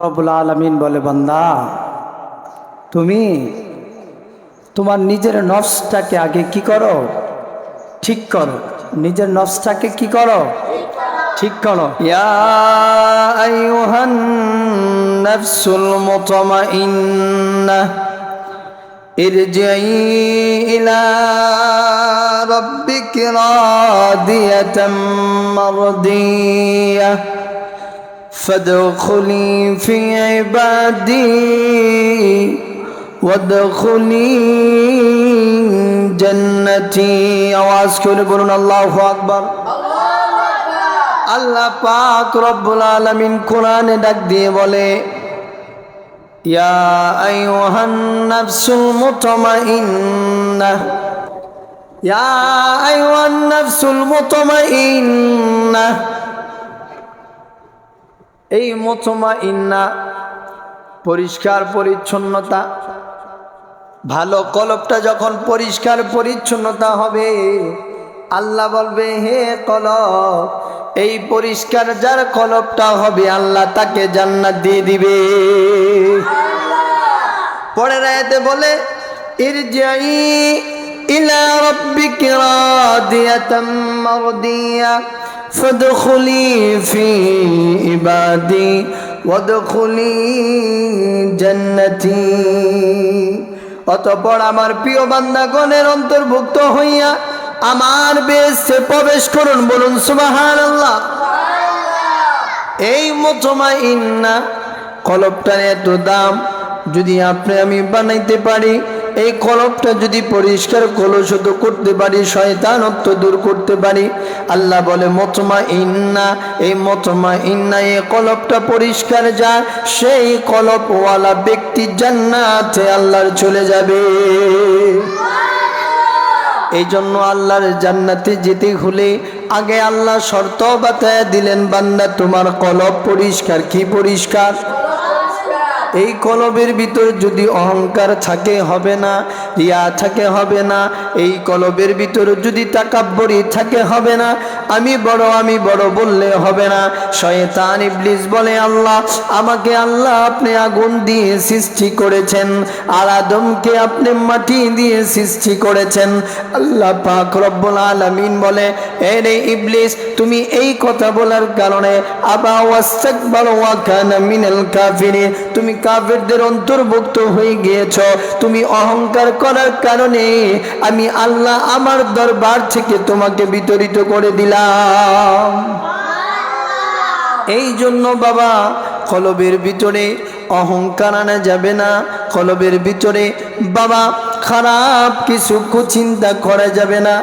রবুল আলমিন বলে বান্দা তুমি তোমার নিজের নফসটাকে আগে কি করো ঠিক করো নিজের নফসটাকে কি করো ঠিক করো ইয়া আইয়ুহান নাফসুল মুতমাইন্নাহ ارجعي إلى ربك راضية مرضية فادخلي في عبادي وادخلي جنتي আওয়াজ করে বলুন আল্লাহু আকবার আল্লাহ পাক রব্বুল আলামিন কোরআনে ডাক দিয়ে বলে ইয়া আইয়ুহান নাফসুল মুতমাইন্নাহ ইয়া আইয়ুহান নাফসুল মুতমাইন্নাহ এই মতমা ইন্না পরিষ্কার পরিচ্ছন্নতা। ভালো কলবটা যখন পরিষ্কার পরিচ্ছন্নতা হবে আল্লাহ বলবে হে কলব এই পরিষ্কার যার কলবটা হবে আল্লাহ তাকে জান্নাত দিয়ে দিবে। পরে রায়তে বলে ইরজাই ইলা রাব্বিকি রাদিয়াতাম মারদিয়া। فادخلي في عبادي وادخلي جنتي অতপর আমার প্রিয় বান্দাগণের অন্তর্ভুক্ত হইয়া আমার বেশে প্রবেশ করুন বলুন সুবাহান আল্লাহ এই মতমা ইন্না কলবটার এত দাম যদি আপনি আমি বানাইতে পারি এই কলবটা যদি পরিষ্কার কলুষিত করতে পারি শয়তানত্ব দূর করতে পারি। আল্লাহ বলে, মতমা ইন্না এই মতমা ইন্না, এই কলবটা পরিষ্কার যা, সেই কলপওয়ালা ব্যক্তি জান্নাতে আল্লাহর চলে যাবে। এই জন্য আল্লাহর জান্নাতে যেতে হলে আগে আল্লাহ শর্ত বাতায় দিলেন, বান্দা, তোমার কলব পরিষ্কার, কি পরিষ্কার? এই কলবের ভিতর যদি অহংকার থাকে, হবে না। রিয়া থাকে, হবে না। এই কলবের ভিতর যদি তাকাব্বরি থাকে, হবে না। আমি বড় আমি বড় বললে হবে না। শয়তান ইবলিস বলে, আল্লাহ, আমাকে আল্লাহ আপনি আগুন দিয়ে সৃষ্টি করেছেন। আর আদমকে আপনি মাটি দিয়ে সৃষ্টি করেছেন। আল্লাহ পাক রব্বুল আলামিন বলে, এ রে ইবলিস, তুমি এই কথা বলার কারণে আবা ওয়াস্তাকবার ওয়া কানা মিনাল কাফিরিন, তুমি কাফেরদের অন্তর্ভুক্ত হয়ে গিয়েছ। তুমি অহংকার করার কারণে আমি আল্লাহ আমার দরবার থেকে তোমাকে বিতরিত করে দিলাম। এই জন্য বাবা কলবের ভিতরে অহংকার আনা যাবে না। কলবের ভিতরে বাবা খারাপ কিছু কুচিন্তা করা যাবে না।